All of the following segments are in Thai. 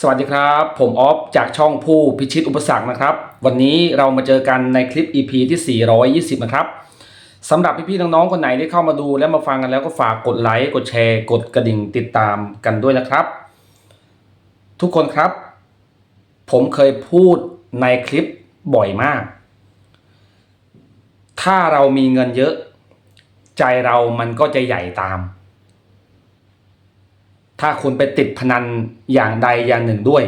สวัสดีครับ ผมออฟจากช่องผู้พิชิตอุปสรรคนะครับ วันนี้เรามาเจอกันในคลิป EP ที่ 420 นะครับสำหรับพี่ๆน้องๆคนไหนที่เข้ามาดูและมาฟังกันแล้วก็ฝากกดไลค์กดแชร์ กดกระดิ่งติดตามกันด้วยนะครับ ทุกคนครับ ผมเคยพูดในคลิปบ่อยมาก ถ้าเรามีเงินเยอะ ใจเรามันก็จะใหญ่ตาม ถ้าคุณไปติดพนันอย่างใดอย่างหนึ่งด้วย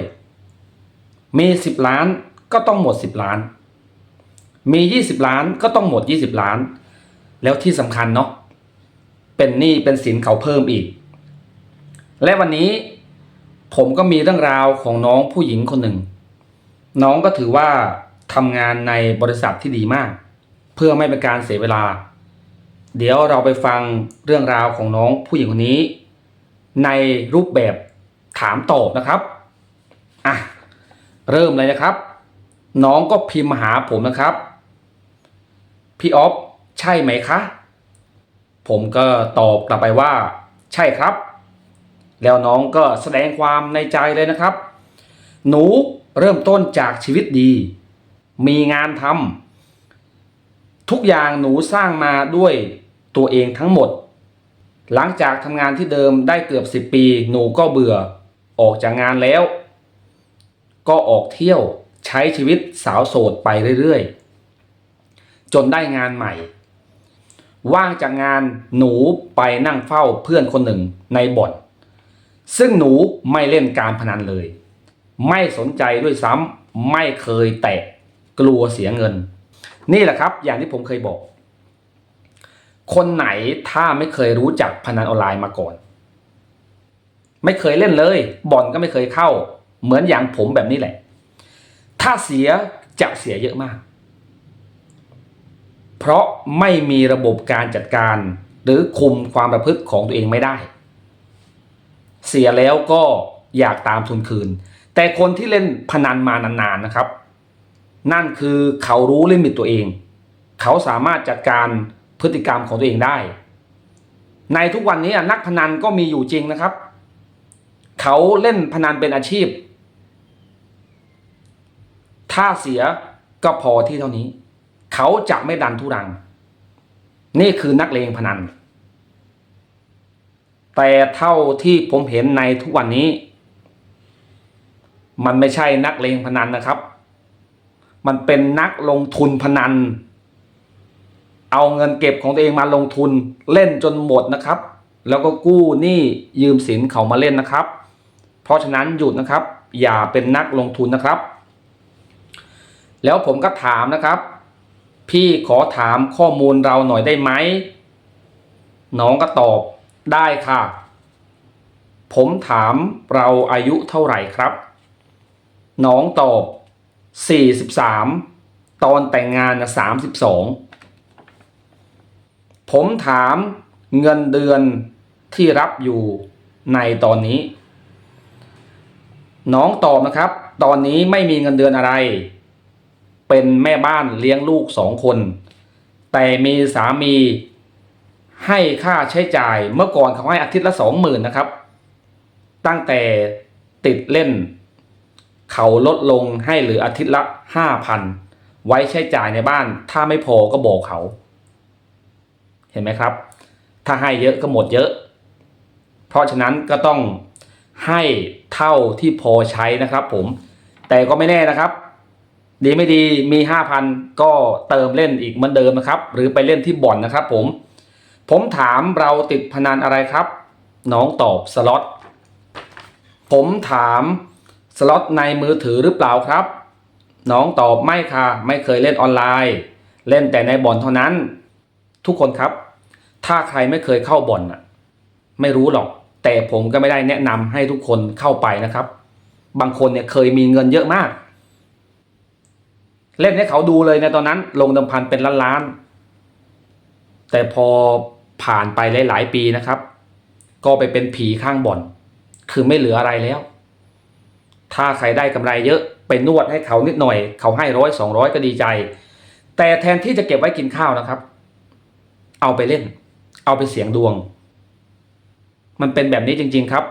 มีสิบล้านก็ต้องหมดสิบล้าน มียี่สิบล้านก็ต้องหมดยี่สิบล้าน แล้วที่สำคัญเนาะเป็นหนี้เป็นสินเขาเพิ่มอีก และวันนี้ผมก็มีเรื่องราวของน้องผู้หญิงคนหนึ่ง น้องก็ถือว่าทำงานในบริษัทที่ดีมาก เพื่อไม่เป็นการเสียเวลา เดี๋ยวเราไปฟังเรื่องราวของน้องผู้หญิงคนนี้ ในรูปแบบถามตอบนะครับอะเริ่มเลยนะครับ น้องก็พิมพ์มาหาผมนะครับ พี่ออฟใช่ไหมคะ ผมก็ตอบกลับไปว่า ใช่ครับ แล้วน้องก็แสดงความในใจเลยนะครับ หนูเริ่มต้นจากชีวิตดี มีงานทำทุกอย่างหนูสร้างมาด้วยตัวเองทั้งหมด หลังจากทำงานที่เดิมได้เกือบ 10 ปี หนูก็เบื่อ ออกจากงานแล้ว ก็ออกเที่ยวใช้ชีวิตสาวโสดไปเรื่อยๆ จนได้งานใหม่ ว่างจากงานหนูไปนั่งเฝ้าเพื่อนคนหนึ่งในบ่อน ซึ่งหนูไม่เล่นการพนันเลย ไม่สนใจด้วยซ้ำไม่เคยแตะกลัวเสียเงิน นี่แหละครับอย่างที่ผมเคยบอก คนไหนถ้าไม่เคยรู้จักพนันออนไลน์มาก่อน ไม่เคยเล่นเลยบ่อนก็ไม่เคยเข้า เหมือนอย่างผมแบบนี้แหละ ถ้าเสียจะเสียเยอะมาก เพราะไม่มีระบบการจัดการ หรือคุมความประพฤติของตัวเองไม่ได้ เสียแล้วก็อยากตามทุนคืน แต่คนที่เล่นพนันมานานๆนะครับ นั่นคือเขารู้ลิมิตตัวเอง เขาสามารถจัดการ พฤติกรรมของตัวเองได้ ในทุกวันนี้นักพนันก็มีอยู่จริงนะครับ เขาเล่นพนันเป็นอาชีพ ถ้าเสียก็พอที่เท่านี้ เขาจะไม่ดันทุรัง นี่คือนักเลงพนัน แต่เท่าที่ผมเห็นในทุกวันนี้ มันไม่ใช่นักเลงพนันนะครับ มันเป็นนักลงทุนพนัน เอาเงินเก็บของตัวเองมาลงทุนเล่นจนหมดนะครับ แล้วก็กู้หนี้ยืมสินเขามาเล่นนะครับ เพราะฉะนั้นหยุดนะครับ อย่าเป็นนักลงทุนนะครับ แล้วผมก็ถามนะครับ พี่ขอถามข้อมูลเราหน่อยได้ไหมน้องก็ตอบได้ค่ะ ผมถามเราอายุเท่าไหร่ครับ น้องตอบ 43 ตอนแต่งงานนะ32 ผมถามเงินเดือนที่รับอยู่ในตอนนี้ น้องตอบนะครับ ตอนนี้ไม่มีเงินเดือนอะไร เป็นแม่บ้านเลี้ยงลูกสองคน แต่มีสามีให้ค่าใช้จ่ายเมื่อก่อนเขาให้อาทิตย์ละสองหมื่นนะครับ ตั้งแต่ติดเล่น เขาลดลงให้เหลืออาทิตย์ละห้าพันไว้ใช้จ่ายในบ้าน ถ้าไม่พอก็บอกเขา ห็นไหมครับ ถ้าให้เยอะก็หมดเยอะ เพราะฉะนั้นก็ต้องให้เท่าที่พอใช้นะครับผม แต่ก็ไม่แน่นะครับ ดีไม่ดีมีห้าพันก็เติมเล่นอีกเหมือนเดิมนะครับ หรือไปเล่นที่บ่อนนะครับผม ผมถามเราติดพนันอะไรครับ น้องตอบสล็อต ผมถามสล็อตในมือถือหรือเปล่าครับ น้องตอบไม่ค่ะ ไม่เคยเล่นออนไลน์ เล่นแต่ในบ่อนเท่านั้น ทุกคนครับ ถ้าใครไม่เคยเข้าบ่อนน่ะ ไม่รู้หรอก แต่ผมก็ไม่ได้แนะนำให้ทุกคนเข้าไปนะครับ บางคนเนี่ยเคยมีเงินเยอะมาก เล่นให้เขาดูเลยในตอนนั้น ลงดิมพันเป็นล้านล้านๆแต่พอผ่านไปหลาย ๆ ปีนะครับ ก็ไปเป็นผีข้างบ่อน คือไม่เหลืออะไรแล้ว ถ้าใครได้กำไรเยอะไปนวดให้เขานิดหน่อย เขาให้ร้อยสองร้อยก็ดีใจ แต่แทนที่จะเก็บไว้กินข้าวนะครับ เอาไปเล่น เอาไปเสียงดวง มันเป็นแบบนี้จริง ๆครับ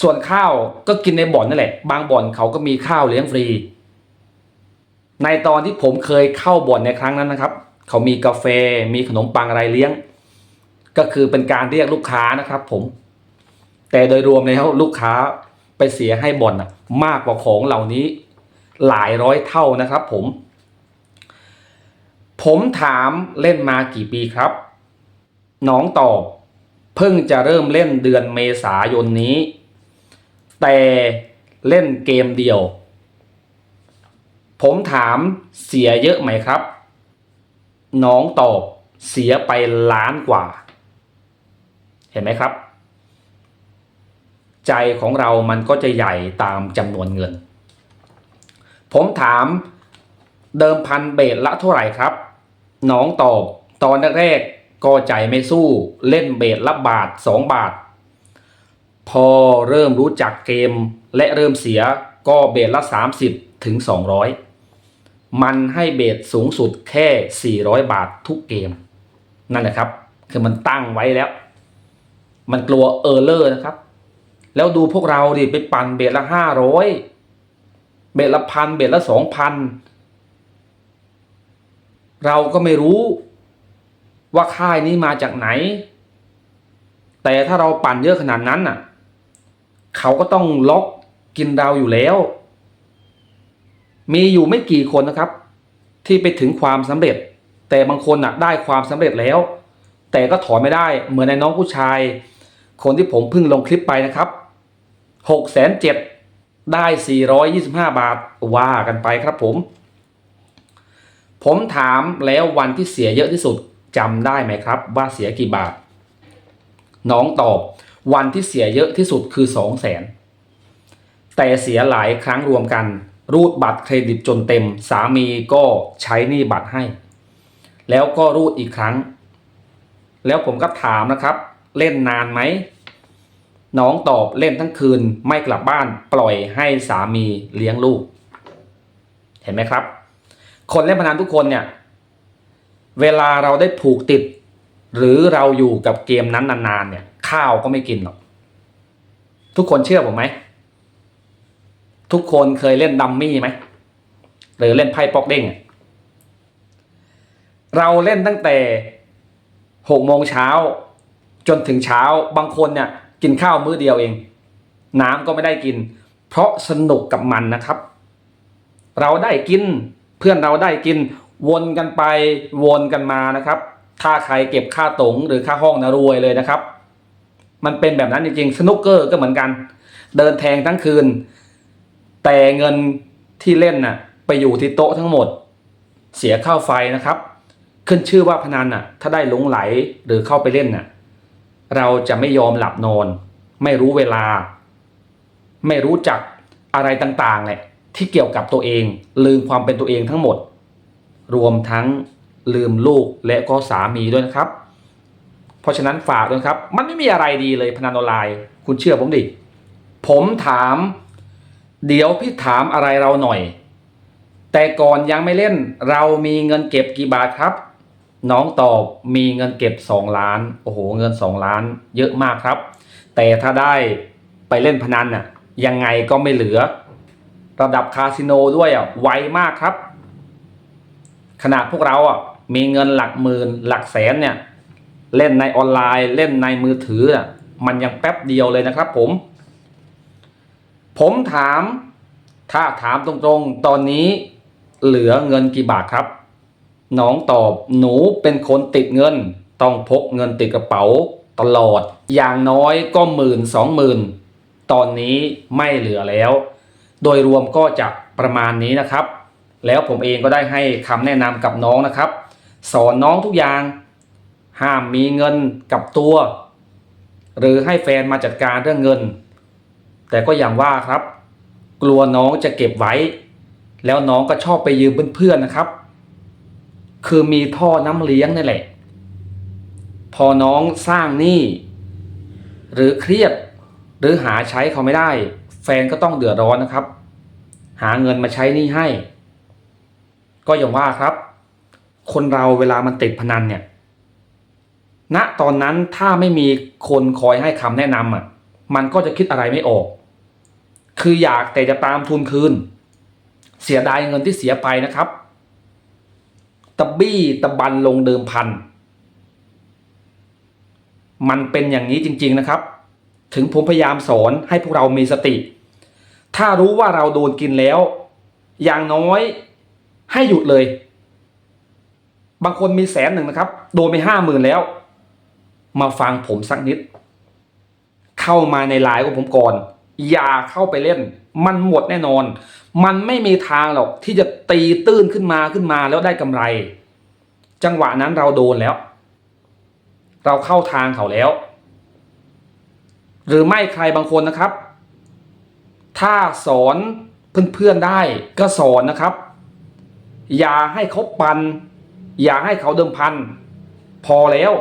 ส่วนข้าวก็กินในบ่อนนั่นแหละ บางบ่อนเขาก็มีข้าวเลี้ยงฟรี ในตอนที่ผมเคยเข้าบ่อนในครั้งนั้นนะครับ เขามีกาแฟมีขนมปังอะไรเลี้ยง ก็คือเป็นการเรียกลูกค้านะครับ ผม แต่โดยรวมแล้วลูกค้าไปเสียให้บ่อนน่ะมากกว่าของเหล่านี้หลายร้อยเท่านะครับผม ผมถามเล่นมากี่ปีครับ น้องตอบเพิ่งจะเริ่มเล่นเดือนเมษายนนี้ แต่เล่นเกมเดียว ผมถามเสียเยอะไหมครับ น้องตอบเสียไปล้านกว่า เห็นไหมครับ ใจของเรามันก็จะใหญ่ตามจำนวนเงิน ผมถามเดิมพันเบสละเท่าไหร่ครับ น้องตอบตอนแรก ก็ใจไม่สู้เล่นเบสละบาทสองบาท พอเริ่มรู้จักเกมและเริ่มเสียก็เบสละ 30 ถึง 200 มันให้เบสสูงสุดแค่ 400 บาททุกเกม นั่นแหละครับ คือมันตั้งไว้แล้ว มันกลัวเออร์เลอร์นะครับ แล้วดูพวกเราดิไปปั่นเบสละห้าร้อยเบสละพันเบสละสองพันเราก็ไม่รู้ ว่าค่ายนี้มาจากไหน แต่ถ้าเราปั่นเยอะขนาดนั้นน่ะ เขาก็ต้องล็อกกินเราอยู่แล้ว มีอยู่ไม่กี่คนนะครับ ที่ไปถึงความสำเร็จ แต่บางคนน่ะได้ความสำเร็จแล้ว แต่ก็ถอนไม่ได้เหมือนในน้องผู้ชาย คนที่ผมเพิ่งลงคลิปไปนะครับหกแสนเจ็ดได้สี่ร้อยยี่สิบห้าบาทว่ากันไปครับผม ผมถามแล้ววันที่เสียเยอะที่สุด จำได้ไหมครับ ว่าเสียกี่บาท น้องตอบ วันที่เสียเยอะที่สุดคือสองแสนแต่เสียหลายครั้งรวมกัน รูดบัตรเครดิตจนเต็ม สามีก็ใช้หนี้บัตรให้ แล้วก็รูดอีกครั้ง แล้วผมก็ถามนะครับ เล่นนานไหมน้องตอบเล่นทั้งคืนไม่กลับบ้านปล่อยให้สามีเลี้ยงลูก เห็นไหมครับ คนเล่นพนันทุกคนเนี่ย เวลาเราได้ผูกติด หรือเราอยู่กับเกมนั้นนานๆเนี่ยข้าวก็ไม่กินหรอก ทุกคนเชื่อผมไหม ทุกคนเคยเล่นดัมมี่ไหม หรือเล่นไพ่ปอกเด้งเราเล่นตั้งแต่หกโมงเช้า จนถึงเช้าบางคนเนี่ยกินข้าวมื้อเดียวเอง น้ำก็ไม่ได้กิน เพราะสนุกกับมันนะครับ เราได้กินเพื่อนเราได้กิน วนกันไปวนกันมานะครับ ถ้าใครเก็บค่าตงหรือค่าห้องนะรวยเลยนะครับ มันเป็นแบบนั้นจริงๆสนุกเกอร์ก็เหมือนกัน เดินแทงทั้งคืน แต่เงินที่เล่นน่ะไปอยู่ที่โต๊ะทั้งหมด เสียค่าไฟนะครับ ขึ้นชื่อว่าพนันน่ะ ถ้าได้หลงไหลหรือเข้าไปเล่นน่ะ เราจะไม่ยอมหลับนอน ไม่รู้เวลา ไม่รู้จักอะไรต่างๆแหละที่เกี่ยวกับตัวเอง ลืมความเป็นตัวเองทั้งหมด รวมทั้งลืมลูกและก็สามีด้วยนะครับ เพราะฉะนั้นฝากด้วยครับ มันไม่มีอะไรดีเลยพนันออนไลน์ คุณเชื่อผมดิ ผมถาม เดี๋ยวพี่ถามอะไรเราหน่อย แต่ก่อนยังไม่เล่น เรามีเงินเก็บกี่บาทครับ น้องตอบมีเงินเก็บ 2 ล้าน โอ้โห เงิน 2 ล้าน เยอะมากครับ แต่ถ้าได้ไปเล่นพนันน่ะ ยังไงก็ไม่เหลือ ระดับคาสิโนด้วยอะ ไวมากครับ ขนาดพวกเราอะมีเงินหลักหมื่นหลักแสนเนี่ยเล่นในออนไลน์เล่นในมือถืออะมันยังแป๊บเดียวเลยนะครับผม ผมถาม ถ้าถามตรงๆ ตอนนี้เหลือเงินกี่บาทครับน้องตอบหนูเป็นคนติดเงิน ต้องพกเงินติดกระเป๋าตลอด อย่างน้อยก็หมื่นสองหมื่นตอนนี้ไม่เหลือแล้ว โดยรวมก็จะประมาณนี้นะครับ แล้วผมเองก็ได้ให้คำแนะนำกับน้องนะครับ สอนน้องทุกอย่าง ห้ามมีเงินกับตัว หรือให้แฟนมาจัดการเรื่องเงิน แต่ก็อย่างว่าครับ กลัวน้องจะเก็บไว้ แล้วน้องก็ชอบไปยืมเพื่อนๆนะครับ คือมีท่อน้ำเลี้ยงนี่แหละ พอน้องสร้างหนี้หรือเครียดหรือหาใช้เขาไม่ได้ แฟนก็ต้องเดือดร้อนนะครับ หาเงินมาใช้หนี้ให้ ก็อย่างว่าครับ คนเราเวลามันติดพนันเนี่ยณตอนนั้นถ้าไม่มีคนคอยให้คำแนะนำอะมันก็จะคิดอะไรไม่ออก คืออยากแต่จะตามทุนคืน เสียดายเงินที่เสียไปนะครับตะบี้ตะบันลงเดิมพัน มันเป็นอย่างนี้จริง ๆนะครับ ถึงผมพยายามสอนให้พวกเรามีสติ ถ้ารู้ว่าเราโดนกินแล้ว อย่างน้อย ให้หยุดเลย บางคนมีแสนหนึ่งนะครับ โดนไปห้าหมื่นแล้ว มาฟังผมสักนิด เข้ามาในไลน์ของผมก่อน อย่าเข้าไปเล่น มันหมดแน่นอน มันไม่มีทางหรอกที่จะตีตื้นขึ้นมาขึ้นมาแล้วได้กำไร จังหวะนั้นเราโดนแล้ว เราเข้าทางเขาแล้ว หรือไม่ใครบางคนนะครับ ถ้าสอนเพื่อนๆได้ก็สอนนะครับ อย่าให้เขาปัน อย่าให้เขาเดิมพัน พอแล้ว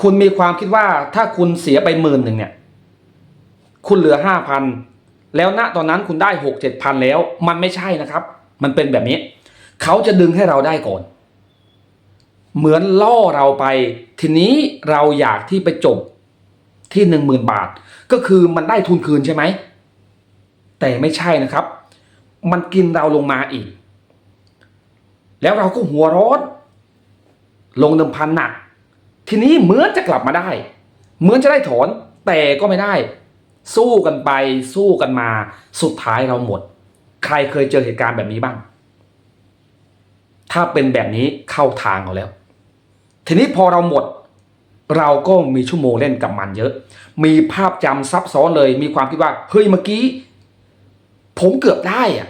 คุณมีความคิดว่าถ้าคุณเสียไปหมื่นหนึ่งเนี่ย คุณเหลือห้าพันแล้วณตอนนั้นคุณได้หกเจ็ดพันแล้ว มันไม่ใช่นะครับ มันเป็นแบบนี้ เขาจะดึงให้เราได้ก่อน เหมือนล่อเราไป ทีนี้เราอยากที่ไปจบที่หนึ่งหมื่นบาท ก็คือมันได้ทุนคืนใช่ไหม แต่ไม่ใช่นะครับ มันกินเราลงมาอีก แล้วเราก็หัวร้อนลงเดิมพันหนัก ทีนี้เหมือนจะกลับมาได้ เหมือนจะได้ถอนแต่ก็ไม่ได้ สู้กันไปสู้กันมา สุดท้ายเราหมด ใครเคยเจอเหตุการณ์แบบนี้บ้าง ถ้าเป็นแบบนี้เข้าทางเราแล้ว ทีนี้พอเราหมด เราก็มีชั่วโมงเล่นกับมันเยอะ มีภาพจำซับซ้อนเลย มีความคิดว่าเฮ้ยเมื่อกี้ ผมเกือบได้อะ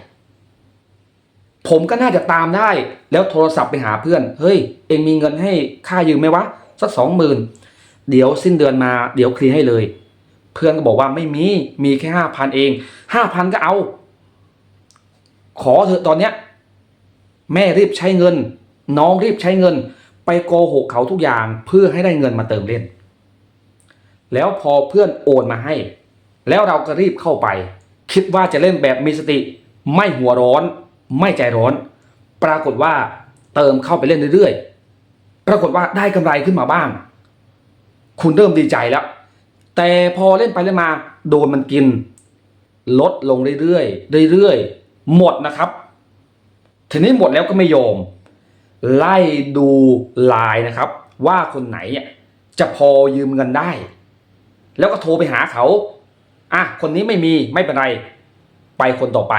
ผมก็น่าจะตามได้ แล้วโทรศัพท์ไปหาเพื่อน เฮ้ย เองมีเงินให้ค่ายืมไหมวะ สักสองหมื่นเดี๋ยวสิ้นเดือนมาเดี๋ยวเคลียร์ให้เลย เพื่อนก็บอกว่าไม่มี มีแค่ห้าพันเองห้าพันก็เอา ขอเถอะตอนเนี้ย แม่รีบใช้เงิน น้องรีบใช้เงิน ไปโกหกเขาทุกอย่างเพื่อให้ได้เงินมาเติมเล่น แล้วพอเพื่อนโอนมาให้ แล้วเราก็รีบเข้าไป คิดว่าจะเล่นแบบมีสติ ไม่หัวร้อน ไม่ใจร้อน ปรากฏว่าเติมเข้าไปเล่นเรื่อยๆ ปรากฏว่าได้กำไรขึ้นมาบ้าง คุณเริ่มดีใจแล้ว แต่พอเล่นไปเล่นมา โดนมันกิน ลดลงเรื่อยๆเรื่อยๆหมดนะครับ ทีนี้หมดแล้วก็ไม่ยอมไล่ดูไลน์นะครับ ว่าคนไหนจะพอยืมเงินได้ แล้วก็โทรไปหาเขา อะคนนี้ไม่มีไม่เป็นไรไปคนต่อไป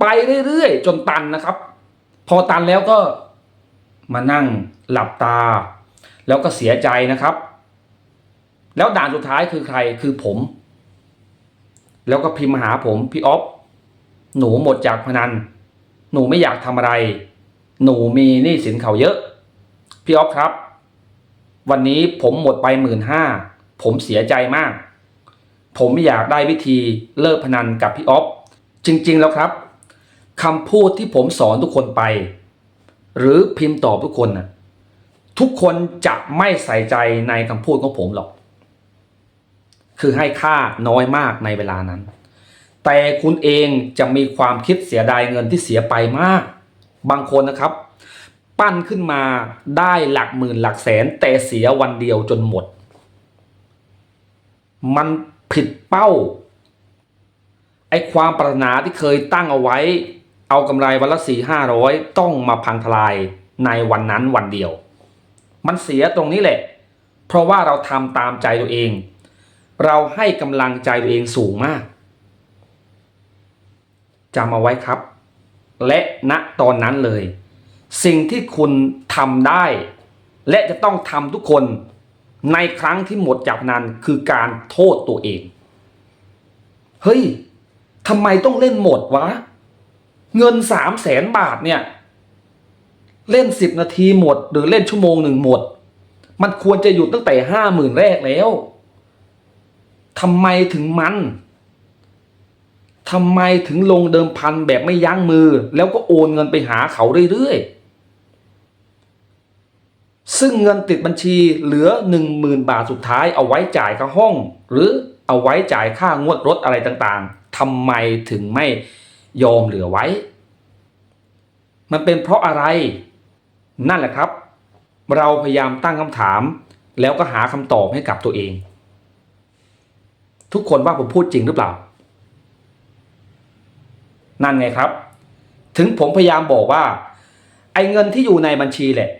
ไปเรื่อยๆ จนตันนะครับ พอตันแล้วก็มานั่งหลับตา แล้วก็เสียใจนะครับ แล้วด่านสุดท้ายคือใครคือผม แล้วก็พิมพ์มาหาผมพี่ออฟหนูหมดจากพนัน หนูไม่อยากทำอะไร หนูมีหนี้สินเขาเยอะ พี่ออฟครับ วันนี้ผมหมดไปหมื่นห้าผมเสียใจมาก ผมไม่อยากได้วิธีเลิกพนันกับพี่ออฟจริง ๆ แล้วครับคำพูดที่ผมสอนทุกคนไป หรือพิมพ์ตอบทุกคนนะทุกคนจะไม่ใส่ใจในคำพูดของผมหรอก คือให้ค่าน้อยมากในเวลานั้น แต่คุณเองจะมีความคิดเสียดายเงินที่เสียไปมาก บางคนนะครับ ปั้นขึ้นมาได้หลักหมื่นหลักแสนแต่เสียวันเดียวจนหมด มัน ผิดเป้า ไอ้ความปรารถนาที่เคยตั้งเอาไว้ เอากำไรวันละสี่ห้าร้อยต้องมาพังทลายในวันนั้นวันเดียว มันเสียตรงนี้แหละ เพราะว่าเราทำตามใจตัวเอง เราให้กำลังใจตัวเองสูงมากจำเอาไว้ครับ และณตอนนั้นเลย สิ่งที่คุณทำได้ และจะต้องทำทุกคน ในครั้งที่หมดจากนั้นคือการโทษตัวเอง เฮ้ยทำไมต้องเล่นหมดวะ เงินสามแสนบาทเนี่ย เล่นสิบนาทีหมด หรือเล่นชั่วโมงหนึ่งหมด มันควรจะหยุดตั้งแต่ห้าหมื่นแรกแล้วทำไมถึงมันทำไมถึงลงเดิมพันแบบไม่ยั้งมือ แล้วก็โอนเงินไปหาเขาเรื่อยๆ ซึ่งเงินติดบัญชีเหลือหนึ่งหมื่นบาทสุดท้ายเอาไว้จ่ายค่าห้อง หรือเอาไว้จ่ายค่างวดรถอะไรต่างๆทำไมถึงไม่ยอมเหลือไว้ มันเป็นเพราะอะไร นั่นแหละครับ เราพยายามตั้งคำถาม แล้วก็หาคำตอบให้กับตัวเอง ทุกคนว่าผมพูดจริงหรือเปล่า นั่นไงครับ ถึงผมพยายามบอกว่า ไอ้เงินที่อยู่ในบัญชีแหละ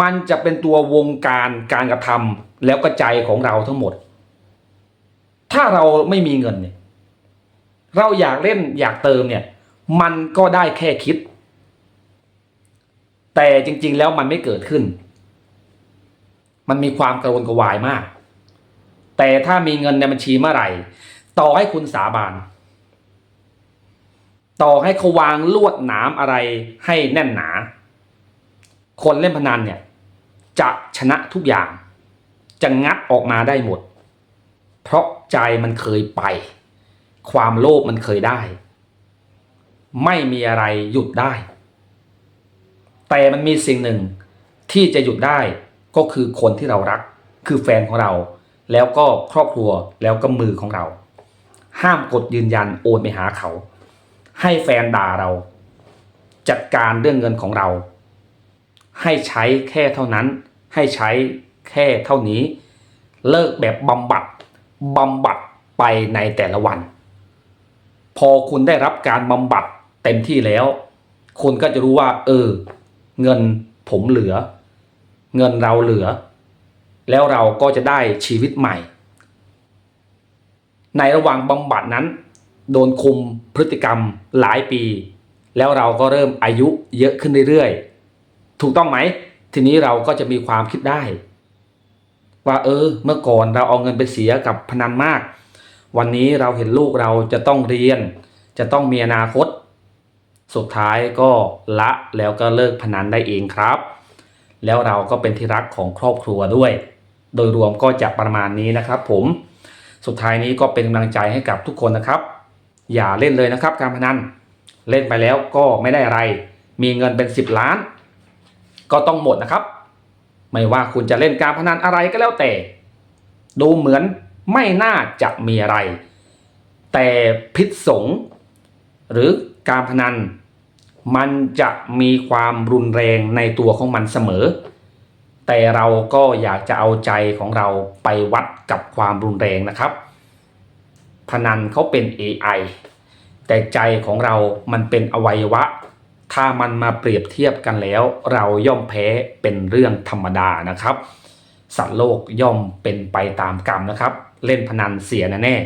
มันจะเป็นตัววงการการกระทำแล้วก็ใจของเราทั้งหมด ถ้าเราไม่มีเงินเนี่ย เราอยากเล่นอยากเติมเนี่ย มันก็ได้แค่คิด แต่จริง ๆ แล้วมันไม่เกิดขึ้น มันมีความกระวนกระวายมาก แต่ถ้ามีเงินในบัญชีเมื่อไหร่ ต่อให้คุณสาบานต่อให้เขาวางลวดหนามอะไรให้แน่นหนา คนเล่นพนันเนี่ยจะชนะทุกอย่าง จะงัดออกมาได้หมด เพราะใจมันเคยไป ความโลภมันเคยได้ ไม่มีอะไรหยุดได้ แต่มันมีสิ่งหนึ่งที่จะหยุดได้ก็คือคนที่เรารัก คือแฟนของเรา แล้วก็ครอบครัวแล้วก็มือของเรา ห้ามกดยืนยันโอนไปหาเขา ให้แฟนด่าเรา จัดการเรื่องเงินของเรา ให้ใช้แค่เท่านั้น ให้ใช้แค่เท่านี้ เลิกแบบบำบัดบำบัดไปในแต่ละวัน พอคุณได้รับการบำบัดเต็มที่แล้ว คุณก็จะรู้ว่า เออ เงินผมเหลือ เงินเราเหลือ แล้วเราก็จะได้ชีวิตใหม่ ในระหว่างบำบัดนั้น โดนคุมพฤติกรรมหลายปี แล้วเราก็เริ่มอายุเยอะขึ้นเรื่อยๆ ถูกต้องไหม ทีนี้เราก็จะมีความคิดได้ ว่าเออ เมื่อก่อนเราเอาเงินไปเสียกับพนันมาก วันนี้เราเห็นลูกเราจะต้องเรียน จะต้องมีอนาคต สุดท้ายก็ละแล้วก็เลิกพนันได้เองครับ แล้วเราก็เป็นที่รักของครอบครัวด้วย โดยรวมก็จะประมาณนี้นะครับ ผม สุดท้ายนี้ก็เป็นกำลังใจให้กับทุกคนนะครับ อย่าเล่นเลยนะครับ การพนันเล่นไปแล้วก็ไม่ได้อะไร มีเงินเป็น 10 ล้าน ก็ต้องหมดนะครับ ไม่ว่าคุณจะเล่นการพนันอะไรก็แล้วแต่ ดูเหมือนไม่น่าจะมีอะไร แต่พิษสงหรือการพนัน มันจะมีความรุนแรงในตัวของมันเสมอ แต่เราก็อยากจะเอาใจของเราไปวัดกับความรุนแรงนะครับ พนันเขาเป็น AI แต่ใจของเรามันเป็นอวัยวะ ถ้ามันมาเปรียบเทียบกันแล้ว เราย่อมแพ้เป็นเรื่องธรรมดานะครับ สัตว์โลกย่อมเป็นไปตามกรรมนะครับ เล่นพนันเสียแน่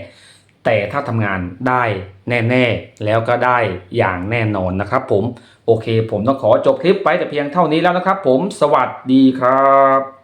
แต่ถ้าทำงานได้แน่ๆ แล้วก็ได้อย่างแน่นอนนะครับผม โอเคผมต้องขอจบคลิปไปแต่เพียงเท่านี้แล้วนะครับผมสวัสดีครับ